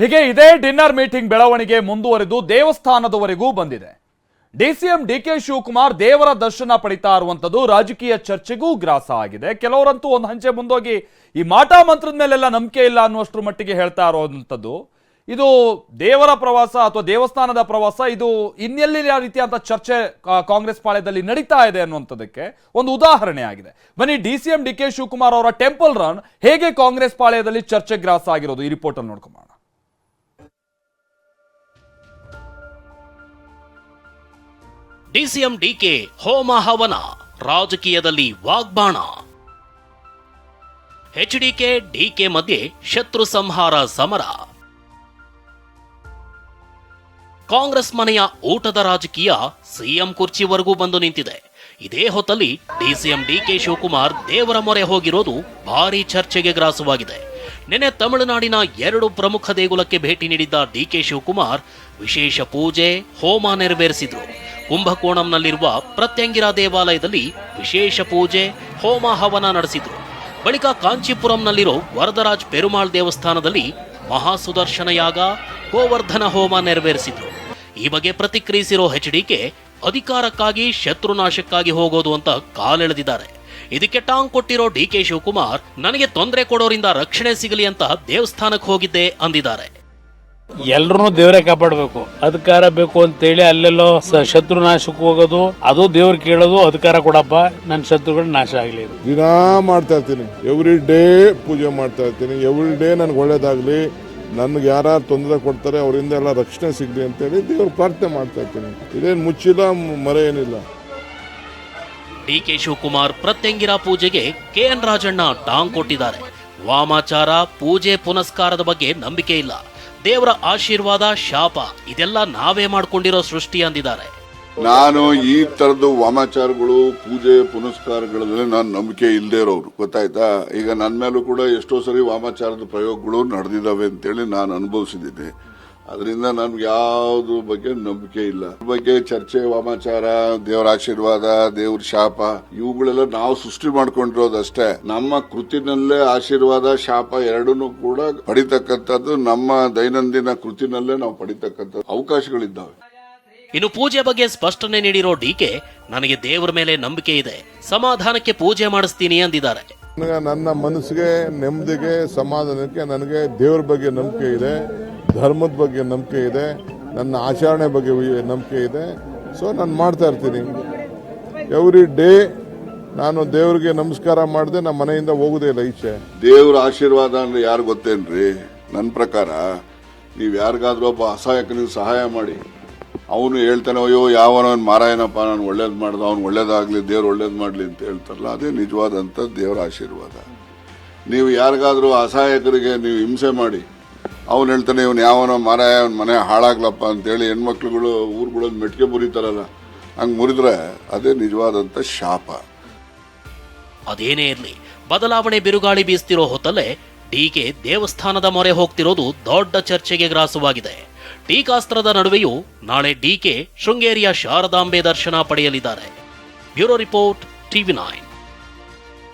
ಹೀಗೆ ಇದೇ dinner meeting ಬೆಳವಣಿಗೆ ಮುಂದುವರೆದು ದೇವಸ್ಥಾನದವರೆಗೂ ಬಂದಿದೆ. ಡಿಸಿಎಂ ಡಿ ಕೆ ಶಿವಕುಮಾರ್ ದೇವರ ದರ್ಶನ ಪಡಿತಾ ಇರುವಂತದ್ದು ರಾಜಕೀಯ ಚರ್ಚೆಗೂ ಗ್ರಾಸ ಆಗಿದೆ. ಕೆಲವರಂತೂ ಒಂದು ಹಂಚೆ ಮುಂದೋಗಿ ಈ ಮಾಟ ಮಂತ್ರದ ಮೇಲೆಲ್ಲ ನಂಬಿಕೆ ಇಲ್ಲ ಅನ್ನುವಷ್ಟರ ಮಟ್ಟಿಗೆ ಹೇಳ್ತಾ ಇರುವಂತದ್ದು ಇದು ದೇವರ ಪ್ರವಾಸ ಅಥವಾ ದೇವಸ್ಥಾನದ ಪ್ರವಾಸ, ಇದು ಇನ್ನೆಲ್ಲಿ ರೀತಿಯಾದ ಚರ್ಚೆ ಕಾಂಗ್ರೆಸ್ ಪಾಳ್ಯದಲ್ಲಿ ನಡೀತಾ ಇದೆ ಅನ್ನುವಂಥದ್ದಕ್ಕೆ ಒಂದು ಉದಾಹರಣೆ ಆಗಿದೆ. ಬನ್ನಿ D C M D K Shivakumar ಅವರ ಟೆಂಪಲ್ ರನ್ ಹೇಗೆ ಕಾಂಗ್ರೆಸ್ ಪಾಳ್ಯದಲ್ಲಿ ಚರ್ಚೆ ಗ್ರಾಸ ಆಗಿರೋದು ಈ ರಿಪೋರ್ಟ್ ಅಲ್ಲಿ ನೋಡ್ಕೊಂಬೋಣ ಡಿಸಿಎಂ ಡಿಕೆ ಹೋಮ ಹವನ ರಾಜಕೀಯದಲ್ಲಿ ವಾಗ್ಬಾಣ. ಎಚ್ಡಿಕೆ ಡಿಕೆ ಮಧ್ಯೆ ಶತ್ರು ಸಂಹಾರ ಸಮರ. ಕಾಂಗ್ರೆಸ್ ಮನೆಯ ಊಟದ ರಾಜಕೀಯ ಸಿಎಂ ಕುರ್ಚಿವರೆಗೂ ಬಂದು ನಿಂತಿದೆ. ಇದೇ ಹೊತ್ತಲ್ಲಿ ಡಿಸಿಎಂ ಡಿಕೆ ಶಿವಕುಮಾರ್ ದೇವರ ಮೊರೆ ಹೋಗಿರೋದು ಭಾರೀ ಚರ್ಚೆಗೆ ಗ್ರಾಸವಾಗಿದೆ. ನಿನ್ನೆ ತಮಿಳುನಾಡಿನ ಎರಡು ಪ್ರಮುಖ ದೇಗುಲಕ್ಕೆ ಭೇಟಿ ನೀಡಿದ್ದ ಡಿಕೆ ಶಿವಕುಮಾರ್ ವಿಶೇಷ ಪೂಜೆ, ಹೋಮ ನೆರವೇರಿಸಿದ್ರು. ಕುಂಭಕೋಣಂನಲ್ಲಿರುವ ಪ್ರತ್ಯಂಗಿರ ದೇವಾಲಯದಲ್ಲಿ ವಿಶೇಷ ಪೂಜೆ ಹೋಮ ಹವನ ನಡೆಸಿದ್ರು. ಬಳಿಕ ಕಾಂಚೀಪುರಂನಲ್ಲಿರೋ ವರದರಾಜ್ ಪೆರುಮಾಳ್ ದೇವಸ್ಥಾನದಲ್ಲಿ ಮಹಾಸುದರ್ಶನ ಯಾಗ, ಗೋವರ್ಧನ ಹೋಮ ನೆರವೇರಿಸಿದ್ರು. ಈ ಬಗ್ಗೆ ಪ್ರತಿಕ್ರಿಯಿಸಿರೋ ಎಚ್ಡಿಕೆ ಅಧಿಕಾರಕ್ಕಾಗಿ ಶತ್ರುನಾಶಕ್ಕಾಗಿ ಹೋಗೋದು ಅಂತ ಕಾಲೆಳೆದಿದ್ದಾರೆ. ಇದಕ್ಕೆ ಟಾಂಗ್ ಕೊಟ್ಟಿರೋ ಡಿ ಕೆ ಶಿವಕುಮಾರ್, ನನಗೆ ತೊಂದರೆ ಕೊಡೋರಿಂದ ರಕ್ಷಣೆ ಸಿಗಲಿ ಅಂತ ದೇವಸ್ಥಾನಕ್ಕೆ ಹೋಗಿದ್ದೆ ಅಂದಿದ್ದಾರೆ. ಎಲ್ರು ದೇವರೇ ಕಾಪಾಡಬೇಕು. ಅಧಿಕಾರ ಬೇಕು ಅಂತೇಳಿ ಅಲ್ಲೆಲ್ಲೋ ಸ- ಶತ್ರು ನಾಶಕ್ಕೆ ಹೋಗೋದು ಅದು ದೇವ್ರ ಕೇಳೋದು ಅಧಿಕಾರ ಕೊಡಪ್ಪ. ನನ್ನ ಶತ್ರುಗಳು ನಾಶ ಆಗಲಿ ದಿನಾ ಮಾಡ್ತಾ ಇರ್ತೀನಿ. ಎವ್ರಿ ಡೇ ಪೂಜೆ ಮಾಡ್ತಾ ಇರ್ತೀನಿ. ಎವ್ರಿ ಡೇ ನನಗೆ ಒಳ್ಳೇದಾಗಲಿ. ನನಗೆ ಯಾರು ತೊಂದರೆ ಕೊಡ್ತಾರೆ ಅವರಿಂದ ಎಲ್ಲ ರಕ್ಷಣೆ ಸಿಗಲಿ ಅಂತೇಳಿ ದೇವ್ರ ಪ್ರಾರ್ಥನೆ ಮಾಡ್ತಾ ಇರ್ತೀನಿ. ಇದೇನು ಮುಚ್ಚಿಲ್ಲ ಮರೆ ಏನಿಲ್ಲ. ಡಿ ಕೆ ಶಿವಕುಮಾರ್ ಪ್ರತ್ಯಂಗಿರ ಪೂಜೆಗೆ ಕೆ ಎನ್ ರಾಜಣ್ಣ ಟಾಂಗ್ ಕೊಟ್ಟಿದ್ದಾರೆ. ವಾಮಾಚಾರ ಪೂಜೆ ಪುನಸ್ಕಾರದ ಬಗ್ಗೆ ನಂಬಿಕೆ ಇಲ್ಲ. ದೇವರ ಆಶೀರ್ವಾದ, ಶಾಪ, ಇದೆಲ್ಲ ನಾವೇ ಮಾಡ್ಕೊಂಡಿರೋ ಸೃಷ್ಟಿ ಅಂದಿದ್ದಾರೆ. ನಾನು ಈ ತರದ್ದು ವಾಮಾಚಾರಗಳು, ಪೂಜೆ ಪುನಸ್ಕಾರಗಳಲ್ಲಿ ನಾನು ನಂಬಿಕೆ ಇಲ್ಲದೆ ಇರೋರು ಗೊತ್ತಾಯ್ತಾ? ಈಗ ನನ್ನ ಮೇಲೂ ಕೂಡ ಎಷ್ಟೋ ಸರಿ ವಾಮಾಚಾರದ ಪ್ರಯೋಗಗಳು ನಡೆದಿದ್ದಾವೆ ಅಂತೇಳಿ ನಾನು ಅನುಭವಿಸಿದ್ದೀನಿ. ಅದರಿಂದ ನನ್ಗೆ ಯಾವ್ದು ಬಗ್ಗೆ ನಂಬಿಕೆ ಇಲ್ಲ. ಬಗ್ಗೆ ಚರ್ಚೆ ವಾಮಾಚಾರ ದೇವರ ಆಶೀರ್ವಾದ ದೇವ್ರ ಶಾಪ ಇವುಗಳೆಲ್ಲ ನಾವು ಸೃಷ್ಟಿ ಮಾಡ್ಕೊಂಡಿರೋದಷ್ಟೇ. ನಮ್ಮ ಕೃತಿನಲ್ಲೇ ಆಶೀರ್ವಾದ ಶಾಪ ಎರಡನ್ನೂ ಕೂಡ ಪಡಿತಕ್ಕಂಥದ್ದು ನಮ್ಮ ದೈನಂದಿನ ಕೃತಿನಲ್ಲೇ ನಾವು ಪಡಿತಕ್ಕಂಥ ಅವಕಾಶಗಳಿದ್ದಾವೆ. ಇನ್ನು ಪೂಜೆ ಬಗ್ಗೆ ಸ್ಪಷ್ಟನೆ ನೀಡಿರೋ ಡಿಕೆ ನನಗೆ ದೇವರ ಮೇಲೆ ನಂಬಿಕೆ ಇದೆ. ಸಮಾಧಾನಕ್ಕೆ ಪೂಜೆ ಮಾಡಿಸ್ತೀನಿ ಅಂದಿದ್ದಾರೆ. ನನ್ನ ಮನಸ್ಸಿಗೆ ನೆಮ್ಮದಿಗೆ ಸಮಾಧಾನಕ್ಕೆ ನನಗೆ ದೇವರ ಬಗ್ಗೆ ನಂಬಿಕೆ ಇದೆ. ಧರ್ಮದ ಬಗ್ಗೆ ನಂಬಿಕೆ ಇದೆ, ನನ್ನ ಆಚರಣೆ ಬಗ್ಗೆ ನಂಬಿಕೆ ಇದೆ. ಸೊ ನಾನು ಮಾಡ್ತಾ ಇರ್ತೀನಿ. ಎವ್ರಿ ಡೇ ನಾನು ದೇವ್ರಿಗೆ ನಮಸ್ಕಾರ ಮಾಡದೆ ನಮ್ಮ ಮನೆಯಿಂದ ಹೋಗುದೇ ಇಲ್ಲ ಈಚೆ. ದೇವ್ರ ಆಶೀರ್ವಾದ ಅಂದ್ರೆ ಯಾರು ಗೊತ್ತೇನ್ರಿ? ನನ್ನ ಪ್ರಕಾರ ನೀವು ಯಾರಿಗಾದ್ರೂ ಒಬ್ಬ ಅಸಹಾಯಕನಿಗೆ ಸಹಾಯ ಮಾಡಿ. ಅವನು ಹೇಳ್ತಾನೆ, ಅಯ್ಯೋ ಯಾವನೋ ಮಾರಾಯನಪ್ಪ ನಾನು ಒಳ್ಳೇದು ಮಾಡ್ದ, ಅವ್ನು ಒಳ್ಳೇದಾಗ್ಲಿ, ದೇವ್ರು ಒಳ್ಳೇದು ಮಾಡ್ಲಿ ಅಂತ ಹೇಳ್ತಾರಲ್ಲ, ಅದೇ ನಿಜವಾದಂಥ ದೇವರ ಆಶೀರ್ವಾದ. ನೀವು ಯಾರಿಗಾದ್ರೂ ಅಸಹಾಯಕರಿಗೆ ನೀವು ಹಿಂಸೆ ಮಾಡಿ ಅವನು ಹೇಳ್ತಾನೆ, ಇವನು ಯಾವನ ಮರ ಅವನ ಮನೆ ಹಾಳಾಗ್ಲಪ್ಪ ಅಂತೇಳಿ ಹೆಣ್ಮಕ್ಳುಗಳು ಊರುಗಳಲ್ಲಿ ಮೆಟ್ಕೆ ಮುರಿತಾರಲ್ಲ, ಹಂಗೆ ಮುರಿದ್ರೆ ಅದೇ ನಿಜವಾದಂಥ ಶಾಪ. ಅದೇನೇ ಇರಲಿ, ಬದಲಾವಣೆ ಬಿರುಗಾಳಿ ಬೀಸ್ತಿರೋ ಹೊತ್ತಲ್ಲೇ ಟೀಕೆ ದೇವಸ್ಥಾನದ ಮೊರೆ ಹೋಗ್ತಿರೋದು ದೊಡ್ಡ ಚರ್ಚೆಗೆ ಗ್ರಾಸವಾಗಿದೆ. ಟೀಕಾಸ್ತ್ರದ ನಡುವೆಯೂ ನಾಳೆ ಡಿಕೆ ಶೃಂಗೇರಿಯ ಶಾರದಾಂಬೆ ದರ್ಶನ ಪಡೆಯಲಿದ್ದಾರೆ. Bureau report, TV nine.